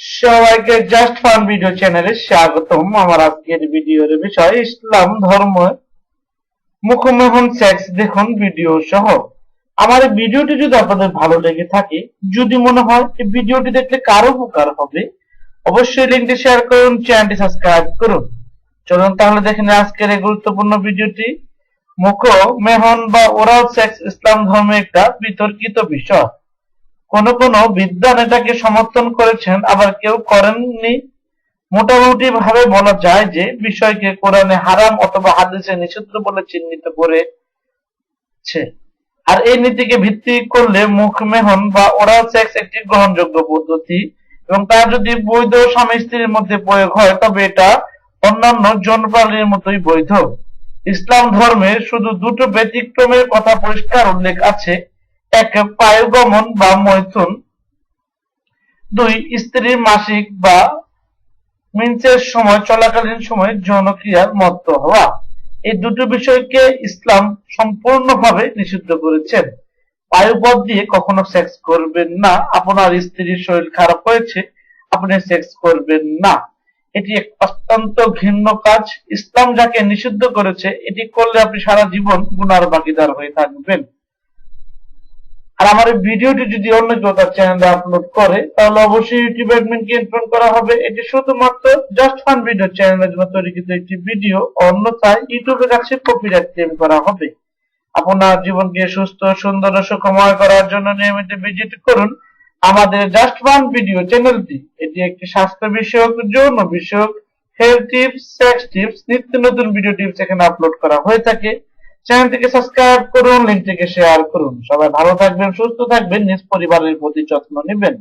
সবাইকে just fun video চ্যানেলে স্বাগতম। আমার আজকের ভিডিওর বিষয় ইসলাম ধর্ম, মুখমোহন সেক্স দেখুন ভিডিও সহ। আমার ভিডিওটি যদি আপনাদের ভালো লেগে থাকে, যদি মনে হয় ভিডিওটি দেখলে কারও উপকার হবে, অবশ্যই লিঙ্কটি শেয়ার করুন চ্যানেলটি সাবস্ক্রাইব করুন। চলুন তাহলে দেখেন আজকের এই গুরুত্বপূর্ণ ভিডিওটি। মুখ মেহন বা ওরাল সেক্স ইসলাম ধর্মে একটা বিতর্কিত বিষয়। কোন কোন বিদ্বান এটাকে সমর্থন করেছেন, আবার কেউ করেননি। মোটামুটি ভাবে বলা যায় যে বিষয়কে কোরআনে হারাম অথবা হাদিসে নিষিদ্ধ বলে চিহ্নিত করেছে। আর এই নীতিকে ভিত্তি করলে মুখ মেহন বা ওরাল সেক্স একটি গ্রহণযোগ্য পদ্ধতি এবং তা যদি বৈধ স্বামী স্ত্রীর মধ্যে প্রয়োগ হয়, তবে এটা অন্যান্য যৌন প্রাণীর মতোই বৈধ। ইসলাম ধর্মে শুধু দুটো ব্যতিক্রমের কথা পরিষ্কার উল্লেখ আছে। এক পায়ুগমন বা মৈথুন। দুই, স্ত্রীর মাসিক বা মিন্সের সময়, চলাকালীন সময় যৌন ক্রিয়ার মত্ত হওয়া। এই দুটো বিষয়কে ইসলাম সম্পূর্ণভাবে নিষিদ্ধ করেছেন। বায়ুপথ দিয়ে কখনো সেক্স করবেন না। আপনার স্ত্রীর শরীর খারাপ হয়েছে, আপনি সেক্স করবেন না। এটি এক অত্যন্ত ঘৃণ্য কাজ। ইসলাম যাকে নিষিদ্ধ করেছে, এটি করলে আপনি সারা জীবন গুনার বাকিদার হয়ে থাকবেন। আর আমার এই ভিডিওটি যদি অন্য কেউ তার চ্যানেলে আপলোড করে, তাহলে অবশ্যই ইউটিউব অ্যাডমিনকে ইনফর্ম করা হবে। এটি শুধুমাত্র জাস্ট ফান ভিডিও চ্যানেলের জন্য তৈরিকৃত একটি ভিডিও অন্যথায় ইউটিউবের কাছে কপিরাইট ক্লেম করা হবে। আপনার জীবনকে সুস্থ, সুন্দর ও সুখময় করার জন্য নিয়মিত ভিজিট করুন আমাদের জাস্ট ওয়ান ভিডিও চ্যানেলটি এটি একটি স্বাস্থ্য বিষয়ক, যৌন বিষয়ক হেলথ টিপস সেক্স টিপস নিত্য নতুন ভিডিও টিপস এখানে আপলোড করা হয়ে থাকে। চ্যানেলটিকে সাবস্ক্রাইব করুন লিঙ্কটিকে শেয়ার করুন। সবাই ভালো থাকবেন, সুস্থ থাকবেন, নিজ পরিবারের প্রতি যত্ন নেবেন।